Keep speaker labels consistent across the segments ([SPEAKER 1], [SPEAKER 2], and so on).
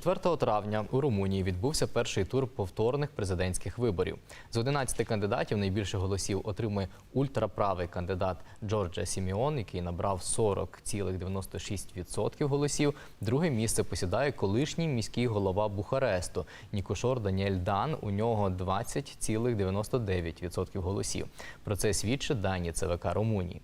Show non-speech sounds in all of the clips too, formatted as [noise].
[SPEAKER 1] 4 травня у Румунії відбувся перший тур повторних президентських виборів. З 11 кандидатів найбільше голосів отримує ультраправий кандидат Джорджа Сіміон, який набрав 40,96% голосів. Друге місце посідає колишній міський голова Бухаресту Нікушор Даніель Дан. У нього 20,99% голосів. Про це свідчить дані ЦВК Румунії.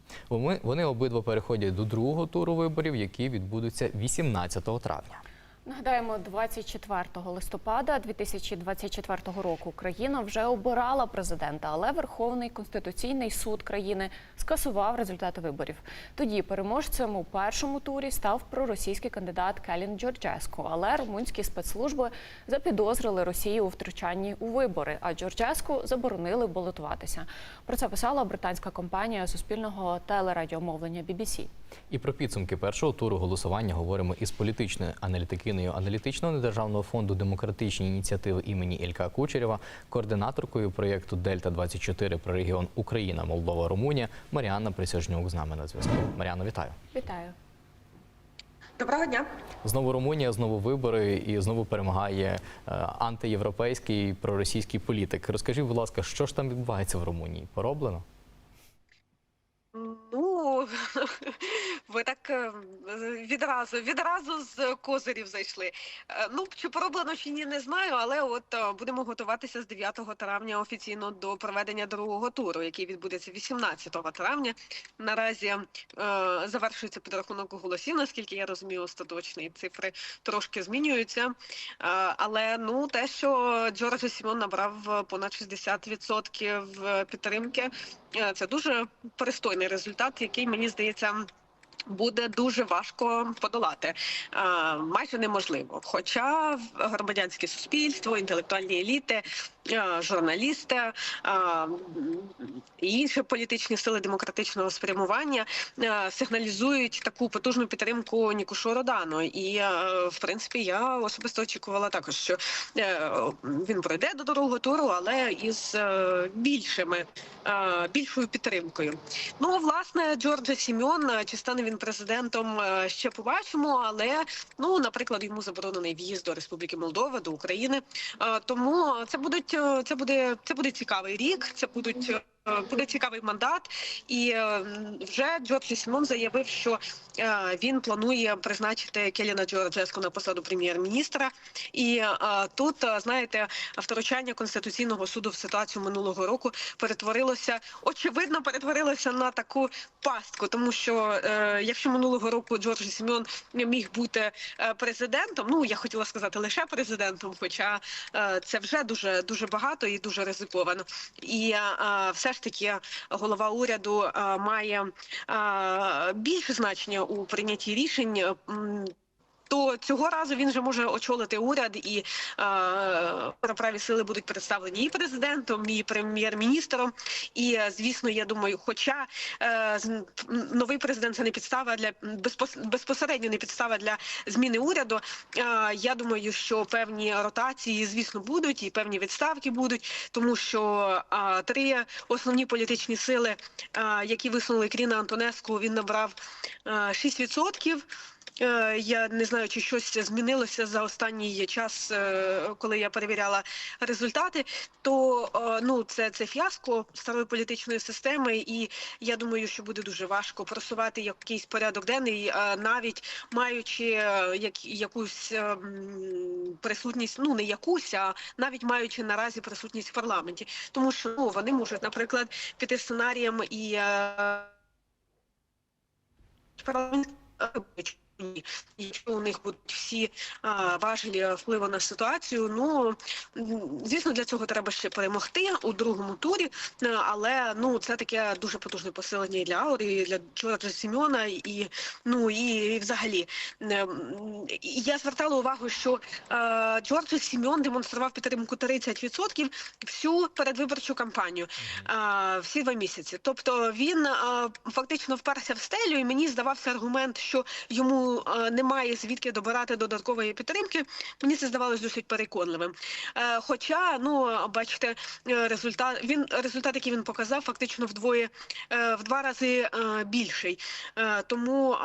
[SPEAKER 1] Вони обидва переходять до другого туру виборів, які відбудуться 18 травня.
[SPEAKER 2] Нагадаємо, 24 листопада 2024 року Україна вже обирала президента, але Верховний конституційний суд країни скасував результати виборів. Тоді переможцем у першому турі став проросійський кандидат Келін Джорджеску. Але румунські спецслужби запідозрили Росію у втручанні у вибори, а Джорджеску заборонили балотуватися. Про це писала британська компанія суспільного телерадіомовлення BBC.
[SPEAKER 1] І про підсумки першого туру голосування говоримо із політичною аналітикиною аналітичного недержавного фонду демократичні ініціативи імені Ілька Кучерєва, координаторкою проєкту Дельта 24 про регіон Україна, Молдова, Румунія Маріанна Присяжнюк з нами на зв'язку. Маріанна, вітаю.
[SPEAKER 2] Вітаю.
[SPEAKER 3] Доброго дня.
[SPEAKER 1] Знову Румунія, знову вибори і знову перемагає е, антиєвропейський проросійський політик. Розкажіть, будь ласка, що ж там відбувається в Румунії? Пороблено? [laughs]
[SPEAKER 3] Ви так е, відразу відразу з козирів зайшли. Е, Ну чи пороблено чи ні, не знаю, але от е, будемо готуватися з 9 травня офіційно до проведення другого туру, який відбудеться 18 травня. Наразі е, завершується підрахунок голосів. Наскільки я розумію, остаточні цифри трошки змінюються. Е, але ну те, що Джорджа Сімон набрав понад 60% підтримки, це дуже пристойний результат, який мені здається. Буде дуже важко подолати, майже неможливо. Хоча громадянське суспільство, інтелектуальні еліти, журналісти і інші політичні сили демократичного спрямування сигналізують таку потужну підтримку Нікушу Родану. І в принципі я особисто очікувала також, що е, він пройде до другого туру, але із е, більшими е, більшою підтримкою. Ну, власне, Джорджа Сіміон, е, чи стане він президентом, е, ще побачимо. Але ну, наприклад, йому заборонений в'їзд до Республіки Молдова, до України. Е, Тому це будуть е, це буде це буде цікавий рік. Це будуть. Е, Буде цікавий мандат, і е, вже Джордж Сімон заявив, що е, він планує призначити Келіна Джорджеску на посаду прем'єр-міністра. І тут, знаєте, втручання конституційного суду в ситуацію минулого року перетворилося, очевидно, перетворилося на таку пастку, тому що якщо минулого року Джордж Сімон міг бути президентом, ну я хотіла сказати лише президентом, хоча це вже дуже дуже багато і дуже ризиковано. І е, все ж таки голова уряду е, має е, більше значення у прийнятті рішень. То цього разу він вже може очолити уряд, і е, праві сили будуть представлені і президентом, і прем'єр-міністром. І е, звісно, я думаю, хоча е, новий президент це не підстава для безпос- безпосередньо не підстава для зміни уряду. Е, я думаю, що певні ротації, звісно, будуть, і певні відставки будуть, тому що е, три основні політичні сили, е, які висунули Кріна Антонеску, він набрав е, 6%. Е, Я не знаю, чи щось змінилося за останній час, е, коли я перевіряла результати. То е, ну це, це фіаско старої політичної системи, і я думаю, що буде дуже важко просувати якийсь порядок денний, навіть маючи як, якусь присутність, ну не якусь, а навіть маючи наразі присутність в парламенті, тому що ну вони можуть, наприклад, піти сценарієм і парламент. Е. Якщо у них будуть всі а, важелі впливу на ситуацію, ну звісно, для цього треба ще перемогти у другому турі. е, Але ну це таке дуже потужне посилення і для Аури, і для Джорджа Сіміона, і ну і, і взагалі Е, і я звертала увагу, що е, Джордж Сіміон демонстрував підтримку 30% всю передвиборчу кампанію а, всі два місяці. Тобто він а, фактично вперся в стелю, і мені здавався аргумент, що йому немає звідки добирати додаткової підтримки. Мені це здавалось досить переконливим. Е, Хоча, ну бачите, е, результат він результат, який він показав, фактично вдвоє е, в два рази більший. Тому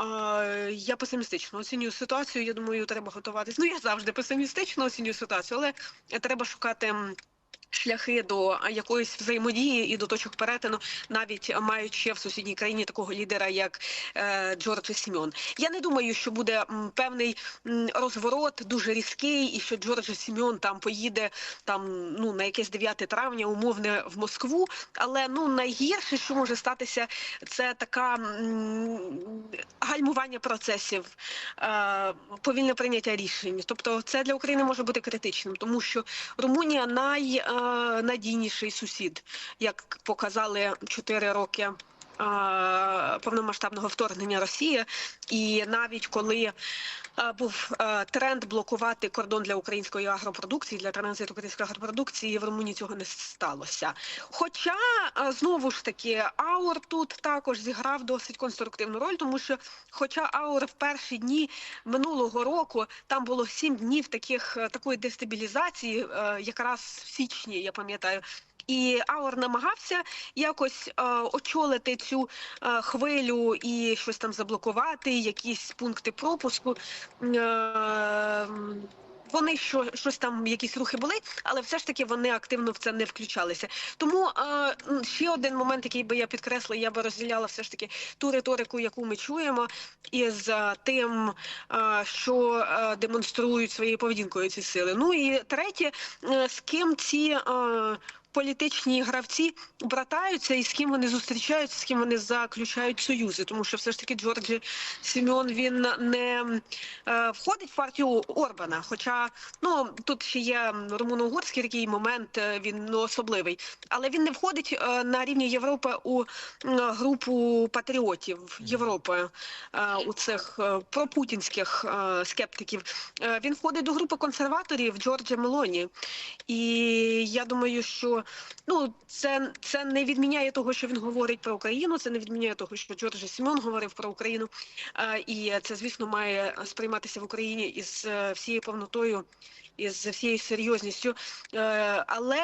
[SPEAKER 3] я песимістично оцінюю ситуацію. Я думаю, треба готуватись. Ну я завжди песимістично оцінюю ситуацію, але треба шукати. Шляхи до якоїсь взаємодії і до точок перетину, навіть маючи в сусідній країні такого лідера, як е, Джордж Сімьон. Я не думаю, що буде певний розворот дуже різкий, і що Джордж Сімьон там поїде там ну на якесь 9 травня, умовне в Москву. Але ну найгірше, що може статися, це така гальмування процесів, е, повільне прийняття рішень. Тобто, це для України може бути критичним, тому що Румунія найнадійніший сусід, як показали 4 роки. Повномасштабного вторгнення Росії, і навіть коли е, був е, тренд блокувати кордон для української агропродукції, для транзиту української агропродукції, в Румунії цього не сталося. Хоча е, знову ж таки Аур тут також зіграв досить конструктивну роль, тому що, хоча Аур в перші дні минулого року там було сім днів таких такої дестабілізації, якраз в січні, я пам'ятаю. І Аур намагався якось е, очолити цю е, хвилю і щось там заблокувати, якісь пункти пропуску. Е, вони що щось там, якісь рухи були, але все ж таки вони активно в це не включалися. Тому е, ще один момент, який би я підкресла, я би розділяла все ж таки ту риторику, яку ми чуємо, із тим, е, що е, демонструють своєю поведінкою ці сили. Ну і третє, е, з ким ці. Е, Політичні гравці братаються і з ким вони зустрічаються, з ким вони заключають союзи, тому що все ж таки Джорджі Сімеон він не е, входить в партію Орбана. Хоча ну тут ще є румуно-угорський такий момент, е, він ну, особливий, але він не входить е, на рівні Європи у м, групу патріотів Європи, е, у цих е, пропутінських е, скептиків. Е, він входить до групи консерваторів Джорджа Мелоні. І я думаю, що ну це, це не відміняє того, що він говорить про Україну. Це не відміняє того, що Джордж Сімон говорив про Україну. І це, звісно, має сприйматися в Україні із е, всією повнотою. Із всією серйозністю, Е, але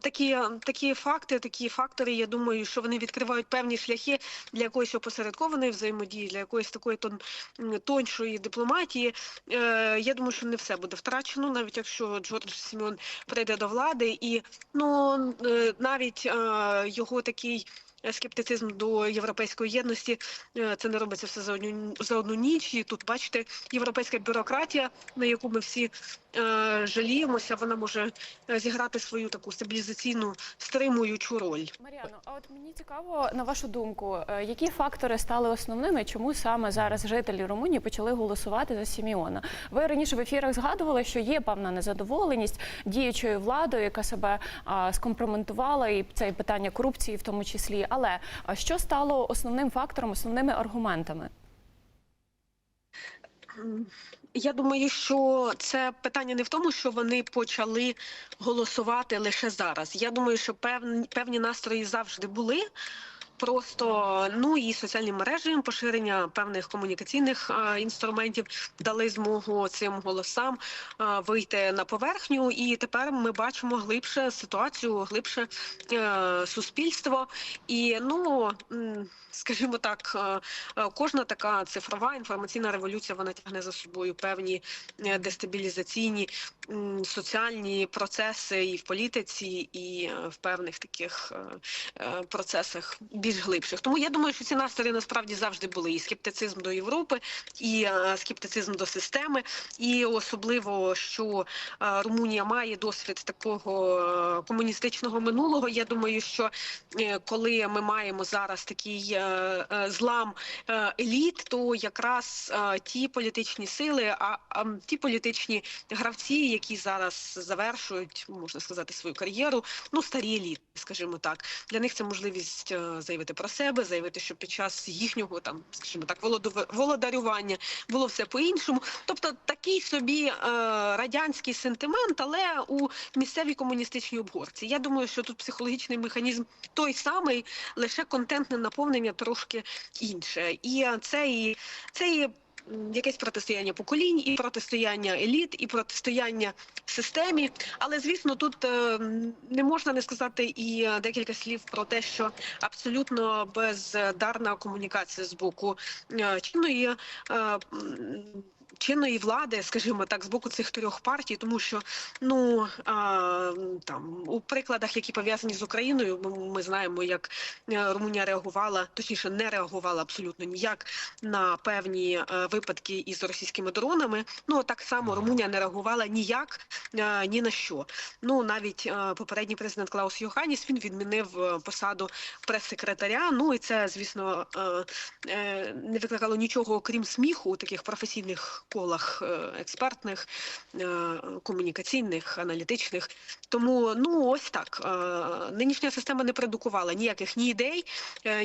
[SPEAKER 3] такі, такі факти, такі фактори, я думаю, що вони відкривають певні шляхи для якоїсь опосередкованої взаємодії, для якоїсь такої тон, тоншої дипломатії. Е, Я думаю, що не все буде втрачено, навіть якщо Джордж Сімон прийде до влади, і ну навіть е, його такий. Скептицизм до європейської єдності е, це не робиться все за одну за одну ніч. І тут бачите, європейська бюрократія, на яку ми всі е, жаліємося, вона може е, зіграти свою таку стабілізаційну стримуючу роль.
[SPEAKER 2] Мар'яно, а от мені цікаво, на вашу думку, е, які фактори стали основними, чому саме зараз жителі Румунії почали голосувати за Сіміона? Ви раніше в ефірах згадували, що є певна незадоволеність діючою владою, яка себе а, скомпроментувала, і це питання корупції в тому числі. Але а що стало основним фактором, основними аргументами?
[SPEAKER 3] Я думаю, що це питання не в тому, що вони почали голосувати лише зараз. Я думаю, що певні певні настрої завжди були. Просто ну і соціальні мережі, поширення певних комунікаційних а, інструментів дали змогу цим голосам а, вийти на поверхню. І тепер ми бачимо глибше ситуацію, глибше е, суспільство. І ну скажімо так, е, е, кожна така цифрова інформаційна революція вона тягне за собою певні е, дестабілізаційні соціальні процеси і в політиці, і е, в певних таких е, е, процесах більш глибших. Тому я думаю, що ці настрої насправді завжди були і скептицизм до Європи, і е, скептицизм до системи, і особливо, що е, Румунія має досвід такого е, комуністичного минулого. Я думаю, що коли ми маємо зараз такий злам еліт, то якраз ті політичні сили, а, ті політичні гравці, які зараз завершують, можна сказати, свою кар'єру, ну старі еліти, скажімо так, для них це можливість е, заявити про себе, заявити, що під час їхнього там, скажімо так, володарювання було все по-іншому. Тобто такий собі е, радянський сентимент, але у місцевій комуністичній обгорці. Я думаю, що тут психологічний механізм той самий, лише контентне наповнення трошки інше. І е, це і це і якесь протистояння поколінь, і протистояння еліт, і протистояння системі. Але звісно, тут е, не можна не сказати і е, декілька слів про те, що абсолютно бездарна комунікація з боку е, чинної. Чинної влади, скажімо так, з боку цих трьох партій, тому що ну а, там у прикладах, які пов'язані з Україною, ми, знаємо, як е, Румунія реагувала, точніше не реагувала абсолютно ніяк на певні е, випадки із російськими дронами. Ну так само Румунія не реагувала ніяк е, ні на що. Ну навіть попередній президент Клаус Йоханіс він відмінив посаду прес-секретаря. Ну і це, звісно, не викликало нічого окрім сміху у таких професійних колах е, експертних, е, комунікаційних, аналітичних. Тому ну ось так. Е, Нинішня система не продукувала ніяких ні ідей,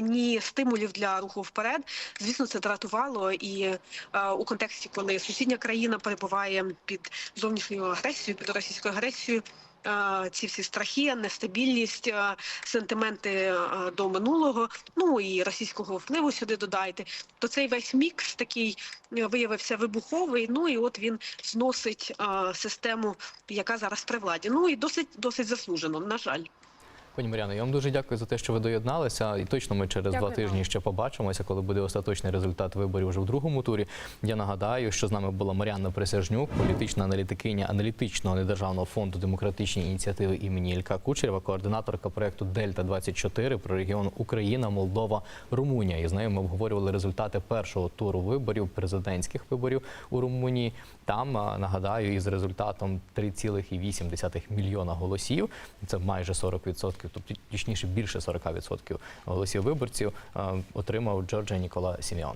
[SPEAKER 3] ні стимулів для руху вперед. Звісно, це дратувало і у контексті, коли сусідня країна перебуває під зовнішньою агресією, під російською агресією. Ці всі страхи, нестабільність, сентименти до минулого, ну і російського впливу сюди додайте. То цей весь мікс такий е, виявився вибуховий. Ну і от він зносить систему, яка зараз при владі. Ну і досить досить заслужено. На жаль.
[SPEAKER 1] Пані Мар'яно, я вам дуже дякую за те, що ви доєдналися. І точно ми через
[SPEAKER 2] Дякую
[SPEAKER 1] два тижні ще побачимося, коли буде остаточний результат виборів вже в другому турі. Я нагадаю, що з нами була Мар'яна Присяжнюк, політична аналітикиня аналітичного недержавного фонду демократичні ініціативи імені Ілька Кучерєва, координаторка проекту Дельта 24 про регіон Україна, Молдова, Румунія. І з нею ми обговорювали результати першого туру виборів, президентських виборів у Румунії. Там нагадаю, із результатом 3,8 мільйона голосів. Це майже 40%, тобто точніше більше 40% голосів виборців отримав Джорджа Нікола Сіміон.